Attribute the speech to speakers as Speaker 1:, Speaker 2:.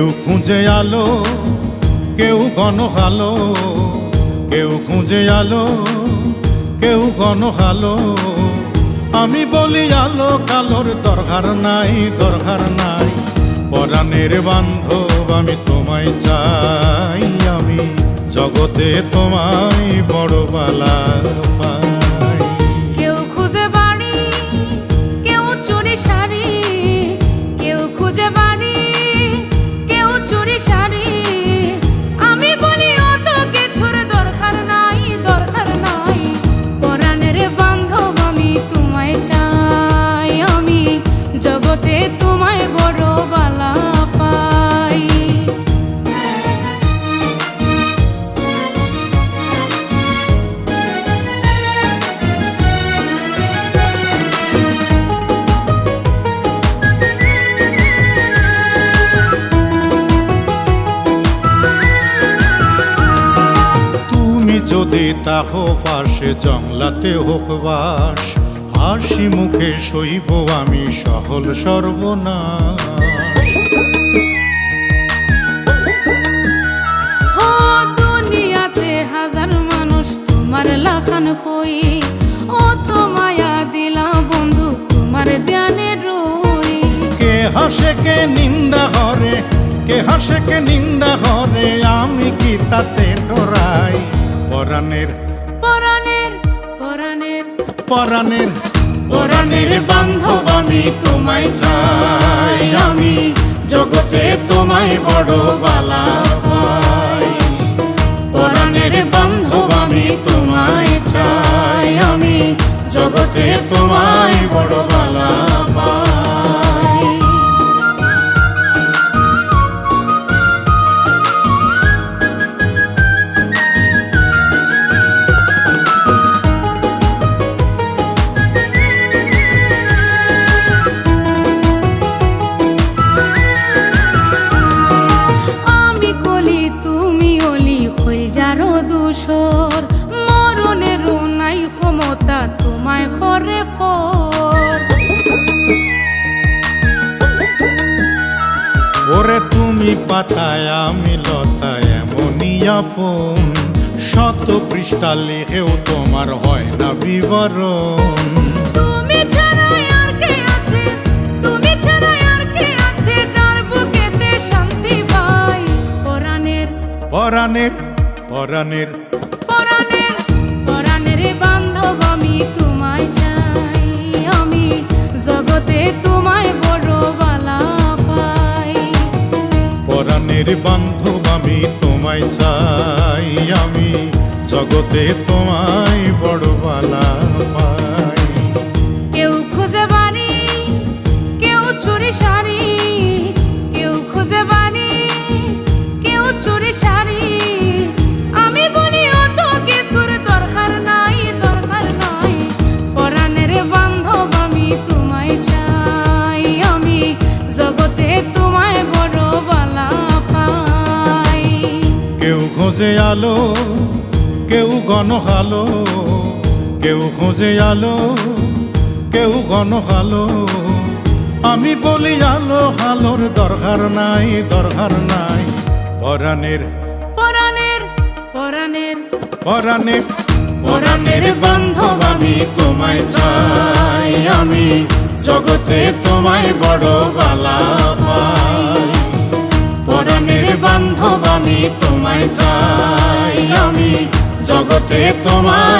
Speaker 1: খুঁজে আলো, কেউ ঘন হালো কেউ খুঁজে আলো, কেউ ঘন হালো আমি বলি আলো কালোর, দরকার নাই দরকার নাই। পরাণের বান্ধব আমি তোমায় চাই, আমি জগতে তোমায় বড় বালা। যদি তাহো পাশে জংলাতে হোক বাস হাসি মুখে সইব আমি সহল সর্বনাশ।
Speaker 2: দুনিয়াতে হাজার মানুষ তোমার লাখান কই ও তো মায়া দিলা বন্ধু তোমার ধ্যানে রই।
Speaker 1: কে হাসে কে নিন্দা হরে কে হাসে কে নিন্দা হরে আমি কি তাতে পরাণের
Speaker 2: পরাণের পরাণের।
Speaker 1: পরাণের
Speaker 2: পরাণের বান্ধব আমি তোমায় চাই আমি জগতে তোমায় বড় বালা পরাণের বান্ধব আমি তোমায় চাই আমি জগতে তোমায় বড় ফর
Speaker 1: ওরে তুমি পাতায় আমি লতায় এমনই আপন। শত পৃষ্ঠা লিখেও তোমার হয় না বিবরণ।
Speaker 2: তুমি ছাড়া পরাণের বান্ধব আমি, তোমায় চাই আমি। জগতে তোমায় বড় বালা পাই। কেউ খুঁজে বাড়ি কেউ চুরি খোঁজে
Speaker 1: আলো কেউ ঘন হালো কেউ খোঁজে আলো কেউ ঘন হালো আমি বলি আলো হালোর দরকার নাই দরকার নাই। পরাণের
Speaker 2: পরাণের। পরাণের
Speaker 1: পরাণের
Speaker 2: পরাণের বান্ধব আমি তোমায় চাই। আমি জগতে তোমায় বড় বালা পাই। পরাণের বান্ধব আমি তোমায় চাই আমি। জগতে বালা